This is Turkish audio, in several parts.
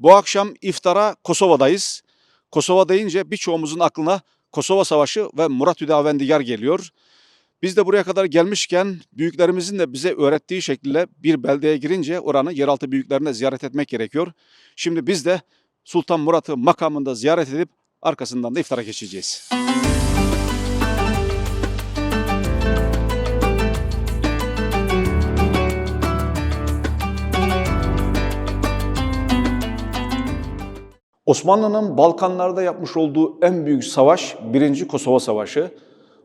Bu akşam iftara Kosova'dayız. Kosova deyince birçoğumuzun aklına Kosova Savaşı ve Murat Hüdavendigar geliyor. Biz de buraya kadar gelmişken büyüklerimizin de bize öğrettiği şekilde bir beldeye girince oranın yeraltı büyüklerine ziyaret etmek gerekiyor. Şimdi biz de Sultan Murat'ı makamında ziyaret edip arkasından da iftara geçeceğiz. Osmanlı'nın Balkanlarda yapmış olduğu en büyük savaş 1. Kosova Savaşı.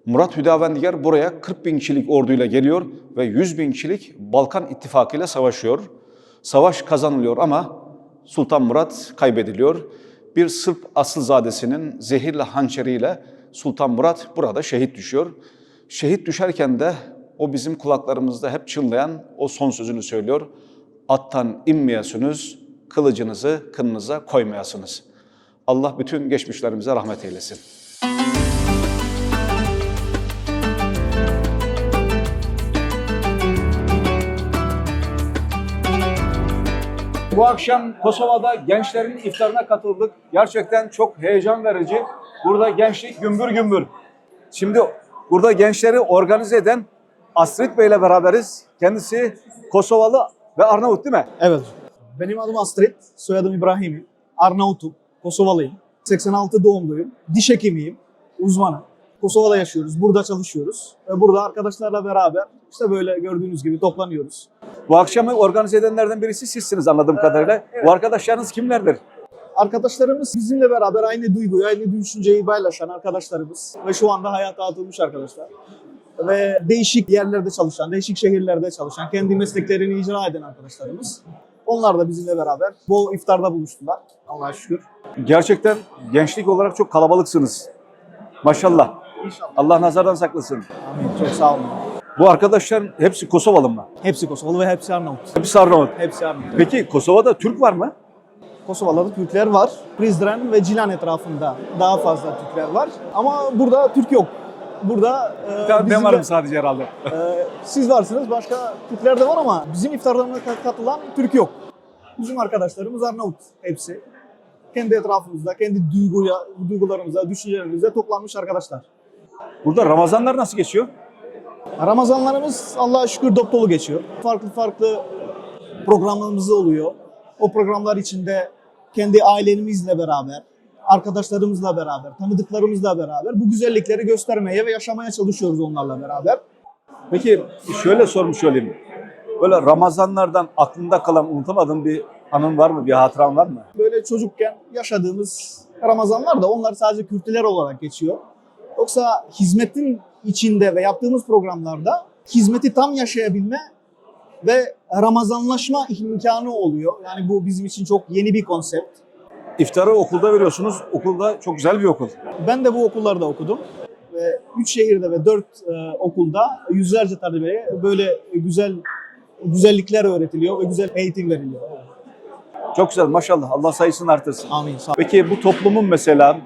Murat Hüdavendigar buraya 40 bin kişilik orduyla geliyor ve 100 bin kişilik Balkan İttifakı ile savaşıyor. Savaş kazanılıyor ama Sultan Murat kaybediliyor. Bir Sırp asılzadesinin zehirli hançeriyle Sultan Murat burada şehit düşüyor. Şehit düşerken de o bizim kulaklarımızda hep çınlayan o son sözünü söylüyor. Attan inmeyesiniz, kılıcınızı kınınıza koymayasınız. Allah bütün geçmişlerimize rahmet eylesin. Bu akşam Kosova'da gençlerin iftarına katıldık. Gerçekten çok heyecan verici. Burada gençlik gümbür gümbür. Şimdi burada gençleri organize eden Astrid Bey ile beraberiz. Kendisi Kosovalı ve Arnavut değil mi? Evet. Benim adım Astrid, soyadım İbrahim'i. Arnavut'um, Kosovalıyım. 86 doğumluyum. Diş hekimiyim, uzmanım. Kosova'da yaşıyoruz, burada çalışıyoruz. Ve burada arkadaşlarla beraber işte böyle gördüğünüz gibi toplanıyoruz. Bu akşamı organize edenlerden birisi sizsiniz anladığım kadarıyla. Bu arkadaşlarınız kimlerdir? Arkadaşlarımız bizimle beraber aynı duyguyu, aynı düşünceyi paylaşan arkadaşlarımız. Ve şu anda hayata atılmış arkadaşlar. Ve değişik yerlerde çalışan, değişik şehirlerde çalışan, kendi mesleklerini icra eden arkadaşlarımız. Onlar da bizimle beraber bu iftarda buluştular. Allah'a şükür. Gerçekten gençlik olarak çok kalabalıksınız. Maşallah. İnşallah. Allah nazardan saklasın. Amin. Çok sağ olun. Bu arkadaşların hepsi Kosovalı mı? Hepsi Kosovalı ve hepsi Arnavut. Hepsi Arnavut. Hepsi Arnavut. Peki Kosova'da Türk var mı? Kosovalı Türkler var. Prizren ve Cilan etrafında daha fazla Türkler var. Ama burada Türk yok. Burada e, ben bizimle- varım sadece herhalde. e, siz varsınız, başka Türkler de var ama bizim iftarlarına ka- katılan Türk yok. Bizim arkadaşlarımız Arnavut hepsi. Kendi etrafımızda, kendi duyguya, duygularımızda, düşüncelerimizde toplanmış arkadaşlar. Burada Ramazanlar nasıl geçiyor? Ramazanlarımız Allah'a şükür dop dolu geçiyor. Farklı farklı programlarımız oluyor. O programlar içinde kendi ailemizle beraber, arkadaşlarımızla beraber, tanıdıklarımızla beraber bu güzellikleri göstermeye ve yaşamaya çalışıyoruz onlarla beraber. Peki şöyle sormuş olayım. Böyle Ramazanlardan aklında kalan unutamadığın bir anın var mı? Bir hatıran var mı? Böyle çocukken yaşadığımız Ramazanlar da onlar sadece kültürel olarak geçiyor. Yoksa hizmetin içinde ve yaptığımız programlarda hizmeti tam yaşayabilme ve Ramazanlaşma imkanı oluyor. Yani bu bizim için çok yeni bir konsept. İftarı okulda veriyorsunuz. Okulda çok güzel bir okul. Ben de bu okullarda okudum. Ve üç şehirde ve dört e, okulda yüzlerce talebeye böyle güzel güzellikler öğretiliyor ve güzel eğitim veriliyor. Çok güzel maşallah. Allah sayısını artırsın. Amin. Sağ Peki bu toplumun mesela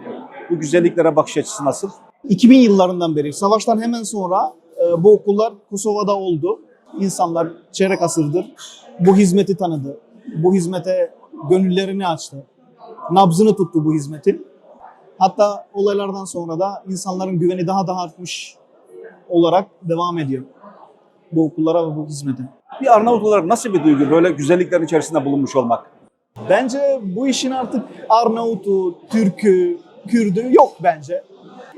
bu güzelliklere bakış açısı nasıl? 2000 yıllarından beri, savaştan hemen sonra e, bu okullar Kosova'da oldu. İnsanlar çeyrek asırdır bu hizmeti tanıdı. Bu hizmete gönüllerini açtı. Nabzını tuttu bu hizmetin. Hatta olaylardan sonra da insanların güveni daha da artmış olarak devam ediyor. Bu okullara ve bu hizmete. Bir Arnavut olarak nasıl bir duygu böyle güzelliklerin içerisinde bulunmuş olmak? Bence bu işin artık Arnavut'u, Türk'ü, Kürd'ü yok bence.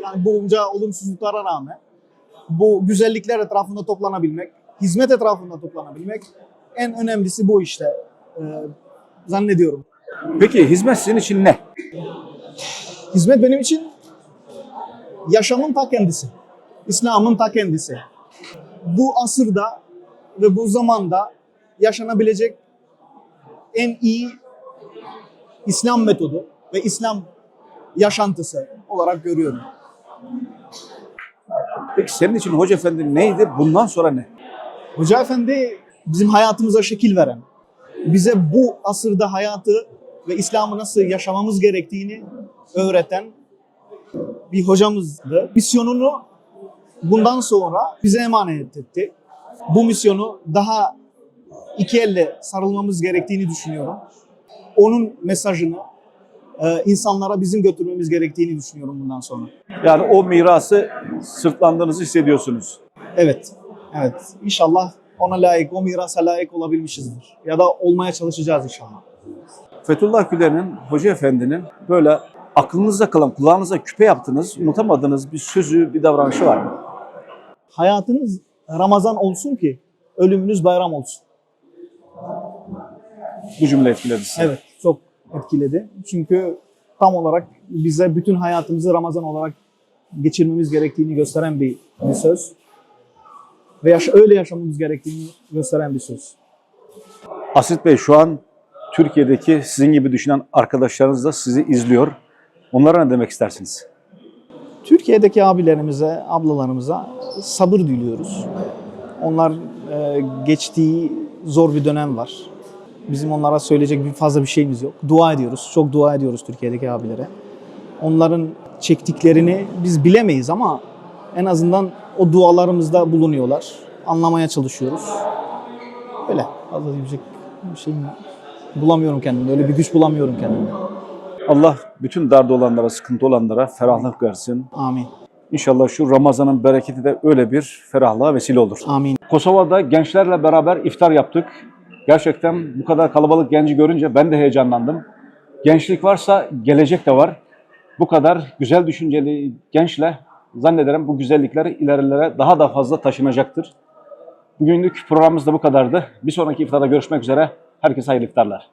Yani bunca olumsuzluklara rağmen bu güzellikler etrafında toplanabilmek, hizmet etrafında toplanabilmek en önemlisi bu işte. Ee, zannediyorum. Peki hizmet sizin için ne? Hizmet benim için yaşamın ta kendisi. İslam'ın ta kendisi. Bu asırda ve bu zamanda yaşanabilecek en iyi İslam metodu ve İslam yaşantısı olarak görüyorum. Peki senin için Hoca Efendi neydi? Bundan sonra ne? Hoca Efendi bizim hayatımıza şekil veren, bize bu asırda hayatı ve İslam'ı nasıl yaşamamız gerektiğini öğreten bir hocamızdı. Misyonunu bundan sonra bize emanet etti. Bu misyonu daha iki elle sarılmamız gerektiğini düşünüyorum. onun mesajını e, insanlara bizim götürmemiz gerektiğini düşünüyorum bundan sonra. Yani o mirası sırtlandığınızı hissediyorsunuz. Evet, evet. İnşallah ona layık, o mirasa layık olabilmişizdir. Ya da olmaya çalışacağız inşallah. Fethullah Gülen'in, Hoca Efendi'nin böyle aklınızda kalan, kulağınıza küpe yaptığınız, unutamadığınız bir sözü, bir davranışı var mı? Hayatınız Ramazan olsun ki ölümünüz bayram olsun. Bu cümle etkiledi sizi. Evet, çok etkiledi. Çünkü tam olarak bize bütün hayatımızı Ramazan olarak geçirmemiz gerektiğini gösteren bir, bir söz. Ve yaş- öyle yaşamamız gerektiğini gösteren bir söz. Asit Bey şu an Türkiye'deki sizin gibi düşünen arkadaşlarınız da sizi izliyor. Onlara ne demek istersiniz? Türkiye'deki abilerimize, ablalarımıza sabır diliyoruz. Onlar e, geçtiği zor bir dönem var. Bizim onlara söyleyecek bir fazla bir şeyimiz yok. Dua ediyoruz, çok dua ediyoruz Türkiye'deki abilere. Onların çektiklerini biz bilemeyiz ama en azından o dualarımızda bulunuyorlar. Anlamaya çalışıyoruz. Öyle. Fazla diyecek bir şey bulamıyorum kendimde. Öyle bir güç bulamıyorum kendimde. Allah bütün darda olanlara, sıkıntı olanlara ferahlık versin. Amin. İnşallah şu Ramazan'ın bereketi de öyle bir ferahlığa vesile olur. Amin. Kosova'da gençlerle beraber iftar yaptık. Gerçekten bu kadar kalabalık genci görünce ben de heyecanlandım. Gençlik varsa gelecek de var. Bu kadar güzel düşünceli gençle zannederim bu güzellikler ilerilere daha da fazla taşınacaktır. Bugünlük programımız da bu kadardı. Bir sonraki iftarda görüşmek üzere. Herkese hayırlı iftarlar.